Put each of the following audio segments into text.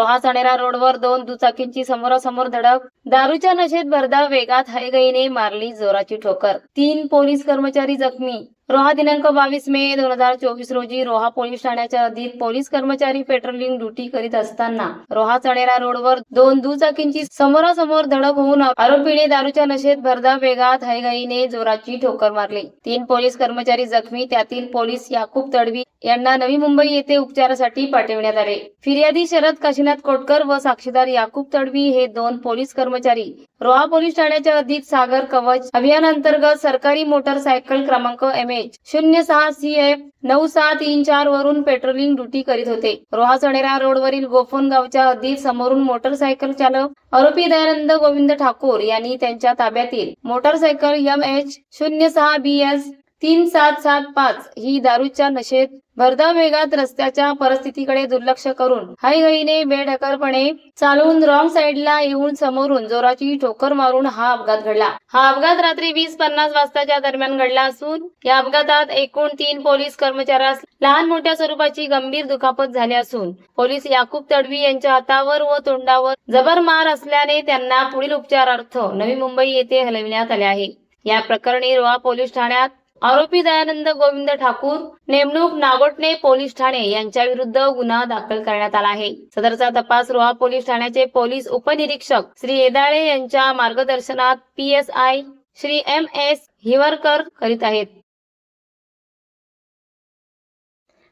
रोहा सणेरा रोडवर दोन दुचाकींची समोरासमोर धडक. दारूच्या नशेत भरधाव वेगात हायगईने मारली जोराची ठोकर. तीन पोलीस कर्मचारी जखमी. रोहा दिनांक बावीस मे दोन हजार चोवीस रोजी रोहा पोलीस ठाण्याच्या अधीन पोलीस कर्मचारी पेट्रोलिंग ड्युटी करीत असताना रोहा चणेरा रोडवर दोन दुचाकींची समोरासमोर धडक होऊन आरोपीने दारूच्या नशेत भरदा वेगात हायगईने जोराची ठोकर मारली. तीन पोलीस कर्मचारी जखमी त्यातील पोलीस याकूब तडवी यांना नवी मुंबई येथे उपचारासाठी पाठविण्यात आले. फिर्यादी शरद काशीनाथ कोटकर व साक्षीदार याकूब तडवी हे दोन पोलीस कर्मचारी रोहा पोलीस ठाण्याच्या अधिक सागर कवच अभियानांतर्गत सरकारी मोटरसायकल क्रमांक एम एच शून्य सहा सी एफ नऊ सहा तीन चार वरून पेट्रोलिंग ड्युटी करीत होते. रोहा सणेरा रोडवरील गोफन गावच्या हद्दीत समोरून मोटरसायकल चालक आरोपी दयानंद गोविंद ठाकूर यांनी त्यांच्या ताब्यातील मोटरसायकल एम एच शून्य सहा बी एस तीन सात सात पाच ही दारूच्या नशेत भरधाव वेगात रस्त्याच्या परिस्थितीकडे दुर्लक्ष करून हायगईने बेढकरपणे चालवून रॉंग साईडला येऊन समोरून जोराची ठोकर मारून हा अपघात घडला. हा अपघात रात्री वीस पन्नास वाजताच्या दरम्यान घडला असून या अपघातात एकूण तीन पोलीस कर्मचाऱ्यास लहान मोठ्या स्वरूपाची गंभीर दुखापत झाली असून पोलीस याकूब तडवी यांच्या हातावर व तोंडावर जबर मार असल्याने त्यांना पुढील उपचारार्थ नवी मुंबई येथे हलविण्यात आले आहे. या प्रकरणी रोहा पोलीस ठाण्यात आरोपी दयानंद गोविंद ठाकूर नेमणूक नागोटणे पोलीस ठाणे यांच्या विरुद्ध गुन्हा दाखल करण्यात आला आहे. सदरचा तपास रोहा पोलीस ठाण्याचे पोलीस उपनिरीक्षक श्री येदाळे यांच्या मार्गदर्शनात P S I Shri M S Hiwarkar करीत आहेत.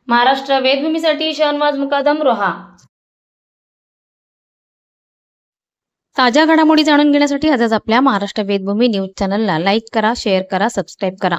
महाराष्ट्र वेदभूमीसाठी शहनवाज मुकादम रोहा. ताज्या घडामोडी जाणून घेण्यासाठी आजच आपल्या महाराष्ट्र वेदभूमी न्यूज चॅनलला लाईक करा शेअर करा सबस्क्राईब करा.